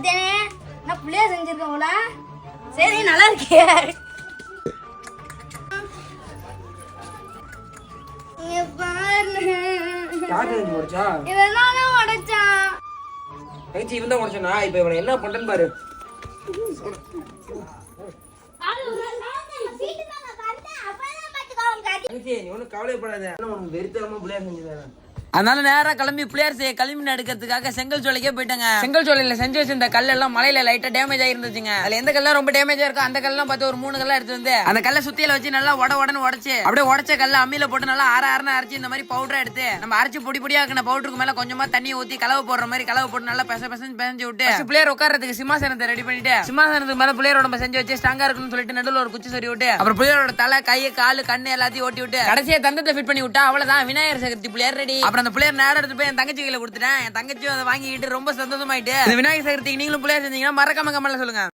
மத்தியானே நான் புள்ளைய செஞ்சிருக்கேன் போல சரி நல்லா இருக்கே இவன் தான் உடச்சனா? இப்ப இவனை என்ன பண்றேன்னு பாரு. நீ ஒன்றும் கவலைப்படாத. உனக்கு வெறித்தனமா பிள்ளையா செஞ்சுதான். அதனால நேரா கிளம்பி பிள்ளையார் செய்ய களிமண் எடுக்கிறதுக்காக செங்கல் சோலைக்கே போயிட்டாங்க. செங்கல் சோலையில செஞ்சு வச்சிருந்த கல் எல்லாம் மலையில லைட்டா டேமேஜ் ஆயிருந்துச்சுங்க. அதுல எந்த கல்லாம் ரொம்ப டேமேஜ் இருக்கோ அந்த கல்லாம் பார்த்து ஒரு மூணு கல்லா எடுத்து வந்து அந்த கல்லை சுத்தியில வச்சு நல்லா உட உடனே உடச்சு அப்படியே உடச்ச கல்ல அம்மியில போட்டு நல்லா ஆற ஆறுனு அரைச்சு இந்த மாதிரி பவுடர் எடுத்து நம்ம அரைச்சு பொடி பொடியா ஆக்கின பவுடருக்கு மேல கொஞ்சமா தண்ணி ஊத்தி கலவை போடுற மாதிரி கலவை போட்டு நல்லா பெச பெசஞ்சு பெசஞ்சு விட்டு பிள்ளையார் உட்காரத்துக்கு சிம்மாசனத்தை ரெடி பண்ணிட்டு சிம்மாசனத்துக்கு மேல பிள்ளையார் உடம்ப செஞ்சு வச்சு ஸ்ட்ராங்கா இருக்குன்னு சொல்லிட்டு நடுவுல ஒரு குச்சி சரி விட்டு அப்புறம் பிள்ளையாரோட தலை கை காலு கண்ணு எல்லாத்தையும் ஓட்டி விட்டு கடைசியா தந்தத்தை ஃபிட் பண்ணி விட்டா அவ்வளவுதான். விநாயகர் சதுர்த்தி பிள்ளையார் ரெடி அப்புறம் அந்த பிள்ளையர் நேரம் எடுத்து போய் என் தங்கச்சி கையில கொடுத்துட்டேன். என் தங்கச்சியும் அதை வாங்கிட்டு ரொம்ப சந்தோஷமாயிட்டு. இந்த விநாயகர் சதுர்த்திக்கு நீங்களும் பிள்ளையார் செஞ்சீங்கன்னா மறக்காம கமெண்ட்ல சொல்லுங்க.